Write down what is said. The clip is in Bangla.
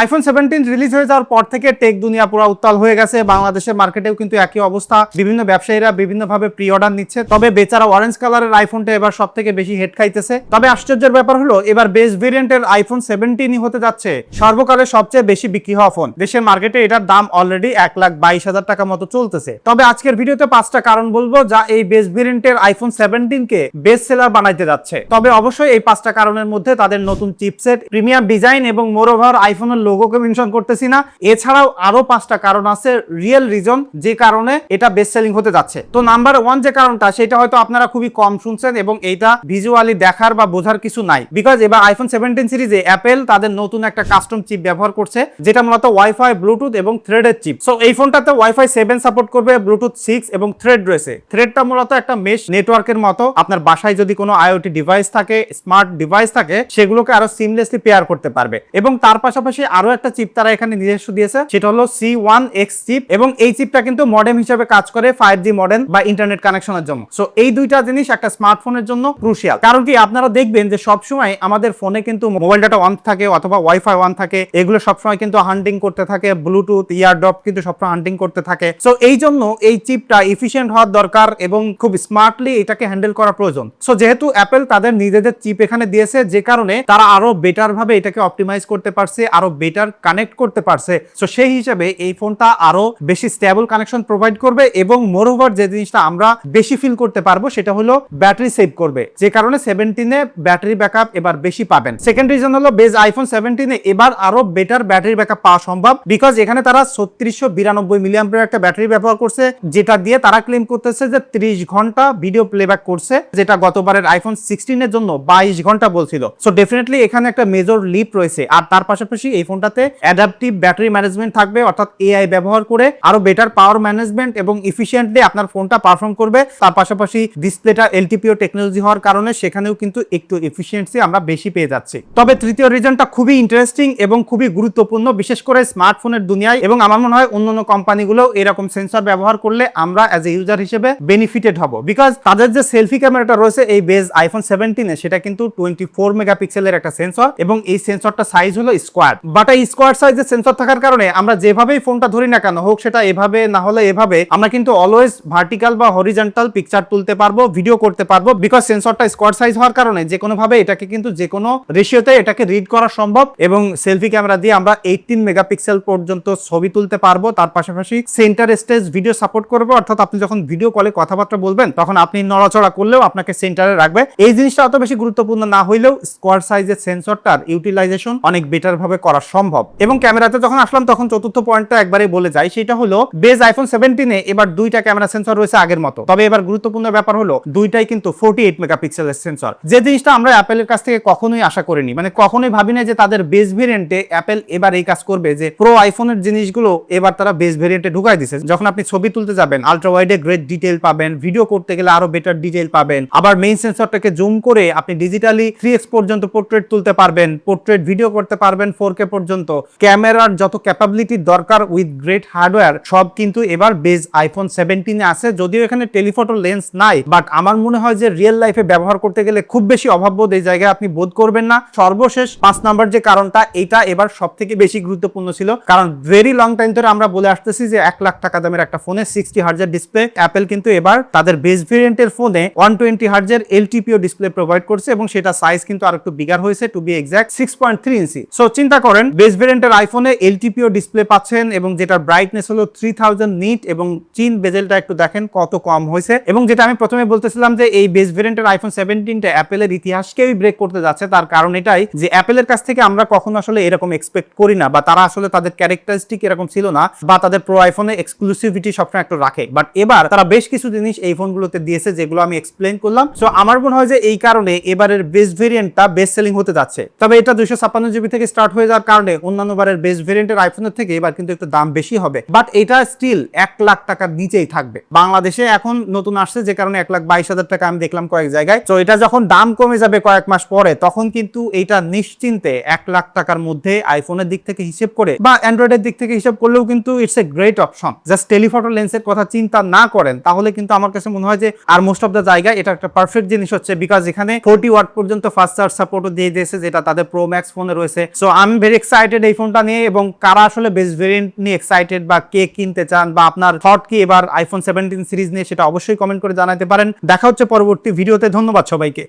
আইফোন সেভেন্টিন রিলিজ হয়ে যাওয়ার পর থেকে টেক দুনিয়া পুরো উত্তাল হয়ে গেছে। বাংলাদেশের মার্কেটেও কিন্তু একই অবস্থা। বিভিন্ন ব্যবসায়ীরা বিভিন্নভাবে প্রি অর্ডার নিচ্ছে। তবে বেচারা অরেঞ্জ কালারের আইফোনটা এবার সব থেকে বেশি হেড খাইতেছে। তবে আশ্চর্যের ব্যাপার হলো, এবার বেস ভেরিয়েন্টের আইফোন সেভেন্টিনই হতে যাচ্ছে। সর্বকালের সবচেয়ে বেশি বিক্রি হওয়া ফোন দেশের মার্কেটে এটার দাম অলরেডি এক লাখ বাইশ হাজার টাকা মতো চলতেছে। তবে আজকের ভিডিওতে পাঁচটা কারণ বলব, যা এই বেস ভেরিয়েন্টের আইফোন সেভেন্টিন কে বেস্ট সেলার বানাইতে যাচ্ছে। তবে অবশ্যই এই পাঁচটা কারণের মধ্যে তাদের নতুন চিপসেট প্রিমিয়াম ডিজাইন এবং মোরোভার আইফোনের লোগোকে মেনশন করতেছি না। এছাড়াও আরও পাঁচটা কারণ আছে রিয়েল রিজন যে কারণে এটা বেস্ট সেলিং হতে যাচ্ছে। তো নাম্বার ওয়ান যে কারণটা, সেটা হয়তো আপনারা খুবই কম শুনছেন এবং এইটা ভিজুয়ালি দেখার বা বোঝার কিছু নাই। বিকজ এবার আইফোন সেভেন্টিন সিরিজে অ্যাপেল তাদের নতুন একটা কাস্টম চিপ ব্যবহার করছে, যেটা মূলত ওয়াইফাই ব্লুটুথ এবং থ্রেডের চিপ সো এই ফোনটাতে ওয়াইফাই সেভেন সাপোর্ট করবে ব্লুটুথ সিক্স এবং থ্রেড রয়েছে থ্রেডটা মূলত একটা মেশ নেটওয়ার্কের মতো। আপনার বাসায় যদি কোনো আইওটি ডিভাইস থাকে স্মার্ট ডিভাইস থাকে, সেগুলোকে আরও সিমলেসলি পেয়ার করতে পারবে। এবং তার পাশাপাশি আরও একটা চিপ তারা এখানে নিজস্ব দিয়েছে। সেটা হলো সি ওয়ান এক্স চিপ এবং এই চিপটা কিন্তু মডেম হিসেবে কাজ করে ফাইভ জি মডেম বা ইন্টারনেট কানেকশনের জন্য। সো এই দুইটা জিনিস একটা স্মার্টফোনের জন্য ক্রুশিয়াল কারণ কি আপনারা দেখবেন যে সবসময় আমাদের ফোনে কিন্তু মোবাইল ডাটা অন থাকে অথবা ওয়াইফাই অন থাকে। এগুলো সবসময় কিন্তু হান্টিং করতে থাকে। ব্লুটুথ ইয়ারডপ কিন্তু সবসময় হান্টিং করতে থাকে। সো এই জন্য এই চিপটা এফিসিয়েন্ট হওয়ার দরকার এবং খুব স্মার্টলি এটাকে হ্যান্ডেল করা প্রয়োজন। সো যেহেতু অ্যাপেল তাদের নিজেদের চিপ এখানে দিয়েছে, যে কারণে তারা আরও বেটার ভাবে এটাকে অপটিমাইজ করতে পারছে, আরও বেটার কানেক্ট করতে পারছে। সো সেই হিসাবে এই ফোনটা আরও বেশি স্টেবল কানেকশন প্রোভাইড করবে এবং মোরওভার যে জিনিসটা আমরা বেশি ফিল করতে পারব সেটা হলো ব্যাটারি সেভ করবে। যে কারণে সেভেন্টিনে ব্যাটারি ব্যাকআপ এবার বেশি পাবেন। সেকেন্ড রিজন হলো বেজ আইফোন সেভেন্টিনে এবার আরও বেটার ব্যাটারি ব্যাকআপ পাওয়া সম্ভব বিকজ এখানে তারা ছত্রিশশো বিরানব্বই মিলিয়াম্পের একটা ব্যাটারি ব্যবহার করছে, যেটা দিয়ে তারা ক্লেম করতেছে যে ত্রিশ ঘণ্টা ভিডিও প্লেব্যাক করছে, যেটা গতবারের আইফোন সিক্সটিনের জন্য বাইশ ঘণ্টা বলছিল। সো ডেফিনেটলি এখানে একটা মেজর লিপ রয়েছে। আর তার পাশাপাশি এই ফোনটাতে অ্যাডাপটিভ ব্যাটারি ম্যানেজমেন্ট থাকবে, অর্থাৎ এআই ব্যবহার করে আরও বেটার পাওয়ার ম্যানেজমেন্ট এবং ইফিসিয়েন্টলি আপনার ফোনটা পারফর্ম করবে। তার পাশাপাশি ডিসপ্লেটা এলটিপিও টেকনোলজি হওয়ার কারণে সেখানেও কিন্তু একটু এফিসিয়েন্সি আমরা বেশি পেয়ে যাচ্ছি। তবে তৃতীয় রিজনটা খুবই ইন্টারেস্টিং এবং খুবই গুরুত্বপূর্ণ, বিশেষ করে স্মার্টফোনের দুনিয়ায় এবং আমার মনে হয় অন্যান্য কোম্পানিগুলো এরকম সেন্সর ব্যবহার করলে আমরা অ্যাজ এ ইউজার হিসেবে বেনিফিটেড হব। বিকজ তাদের যে সেলফি ক্যামেরাটা রয়েছে, এই বেজ আইফোন সেভেন্টিনে সেটা কিন্তু টোয়েন্টি ফোর মেগাপিক্সেলের একটা সেন্সর এবং এই সেন্সরটা সাইজ হলো স্কোয়ার বাট স্কোয়ার সাইজের সেন্সর থাকার কারণে আমরা যেভাবেই ফোনটা ধরি না কেন, হোক সেটা এভাবে না হলে এভাবে, আমরা কিন্তু অলওয়েজ ভার্টিক্যাল বা হরিজন্টাল পিকচার তুলতে পারব ভিডিও করতে পারব বিকজ সেন্সরটা স্কোয়ার সাইজ হওয়ার কারণে যে ভাবে এটাকে কিন্তু যে কোনো রেশিওতে এটাকে রিড করা সম্ভব এবং সেলফি ক্যামেরা দিয়ে আমরা এইটিন মেগাপিক্সেল পর্যন্ত ছবি তুলতে পারব। তার পাশাপাশি সেন্টার স্টেজ ভিডিও সাপোর্ট করবে। অর্থাৎ আপনি যখন ভিডিও কলে কথাবার্তা বলবেন, তখন আপনি নড়াচড়া করলেও আপনাকে সেন্টারে রাখবে। এই জিনিসটা অত বেশি গুরুত্বপূর্ণ না হইলেও স্কোয়ার সাইজের সেন্সরটার ইউটিলাইজেশন অনেক বেটার ভাবে করা সম্ভব। এবং ক্যামেরাতে যখন আসলাম, তখন চতুর্থ পয়েন্টটা একবারে বলে যাই সেটা হলো বেজ আইফোন সেভেন্টিনে এবার দুইটা ক্যামেরা সেন্সর রয়েছে আগের মতো। তবে এবার গুরুত্বপূর্ণ ব্যাপার হলো, দুইটাই কিন্তু ফোর্টি এইট মেগাপিক্সেলের সেন্সর যে জিনিসটা আমরা অ্যাপেলের কাছ থেকে কখনোই আশা করিনি মানে কখনোই ভাবি না যে তাদের বেস ভেরিয়েন্টে অ্যাপেল এবার এই কাজ করবে যে প্রো আইফোনের জিনিসগুলো এবার তারা বেস ভেরিয়েন্টে ঢুকাই দিছে। যখন আপনি ছবি তুলতে যাবেন আলট্রা ওয়াইডে গ্রেট ডিটেল পাবেন ভিডিও করতে গেলে আরও বেটার ডিটেল পাবেন। আবার মেইন সেন্সরটাকে জুম করে আপনি ডিজিটালি থ্রি এক্স পর্যন্ত পোর্ট্রেট তুলতে পারবেন পোর্ট্রেট ভিডিও করতে পারবেন ফোর কে পর্যন্ত ক্যামেরার যত ক্যাপাবিলিটি দরকার উইথ গ্রেট হার্ডওয়্যার সব কিন্তু এবার বেজ আইফোন সেভেন্টিনে আছে। যদিও এখানে টেলিফটো লেন্স নাই বাট আমার মনে হয় যে রিয়েল লাইফে ব্যবহার করতে গেলে খুব বেশি অভাববোধ এই জায়গায় আপনি বোধ করবেন না। সর্বশেষ পাঁচ নাম্বার যে কারণটা, এটা এবার সব থেকে বেশি গুরুত্বপূর্ণ ছিল। কারণ ভেরি লং টাইম ধরে আমরা বলে আসতেছি যে এক লাখ টাকা দামের একটা ফোনে সিক্সটি হার্জের ডিসপ্লে অ্যাপেল কিন্তু এবার তাদের বেস ভেরিয়েন্টের ফোনে ওয়ান টোয়েন্টি হার্জের এলটিপিও ডিসপ্লে প্রোভাইড করছে এবং সেটা সাইজ কিন্তু আর একটু বিগার হয়েছে to be exact six point three inch so চিন্তা করেন বেস ভেরিয়েন্টের আইফোনে এলটিপিও ডিসপ্লে পাচ্ছেন এবং যেটার ব্রাইটনেস হলো থ্রি থাউজেন্ড নিট এবং চিন বেজেলটা একটু দেখেন কত কম হয়েছে। এবং যেটা আমি প্রথমে বলতেছিলাম যে এই বেস ভেরিয়েন্টের আইফোন সেভেন্টিনটা অ্যাপেলের ইতিহাসকেই ব্রেক করতে যাচ্ছে, তার কারণ এটাই যে অ্যাপেলের কাছ থেকে আমরা কখনো আসলে এরকম এক্সপেক্ট করি না বা তারা আসলে তাদের ক্যারেক্টারিস্টিক এরকম ছিল না বা তাদের প্রো আইফোনে এক্সক্লুসিভিটি সবসময় একটু রাখে। বাট এবার তারা বেশ কিছু জিনিস এই ফোনগুলোতে দিয়েছে যেগুলো আমি এক্সপ্লেন করলাম। সো আমার মনে হয় যে এই কারণে এবারের বেস ভেরিয়েন্টটা বেস্ট সেলিং হতে যাচ্ছে। তবে এটা দুইশো ছাপ্পান্ন জিবি থেকে স্টার্ট হয়ে যাওয়ার কারণে অন্যান্য বারের বেস ভেরিয়েন্টের আইফোনের থেকে এবার কিন্তু একটু দাম বেশি হবে। বাট এটা স্টিল এক লাখ টাকার নিচেই থাকবে। বাংলাদেশে এখন নতুন আসছে, যে কারণে এক লাখ বাইশ হাজার টাকা আমি দেখলাম কয়েক জায়গায়। তো এটা যখন দাম কমে যাবে কয়েক মাস পরে, তখন কিন্তু এটা নিশ্চিন্তে এক লাখ টাকার মধ্যে আইফোনের দিক থেকে হিসেব করে বা অ্যান্ড্রয়েডের দিক থেকে হিসেব করলেও কিন্তু it's a great option just telephoto লেন্সের কথা চিন্তা না করেন, তাহলে কিন্তু আমার কাছে মনে হয় যে আর মোস্ট অফ দ্য জায়গায় এটা একটা পারফেক্ট জিনিস হচ্ছে বিকজ এখানে ফোর্টি ওয়াট পর্যন্ত ফাস্ট চার্জ সাপোর্টও দিয়ে দিয়েছে, যেটা তাদের প্রো ম্যাক্স ফোনে রয়েছে। সো আমি ভেরি এক্সাইটেড এই ফোনটা নিয়ে এবং কারা আসলে বেস্ট ভেরিয়েন্ট নিয়ে এক্সাইটেড বা কে কিনতে চান বা আপনার থট কি এবার আইফোন সেভেন্টিন সিরিজ নিয়ে সেটা অবশ্যই কমেন্ট করে জানাতে পারেন। দেখা হচ্ছে পরবর্তী ভিডিওতে ধন্যবাদ সবাইকে।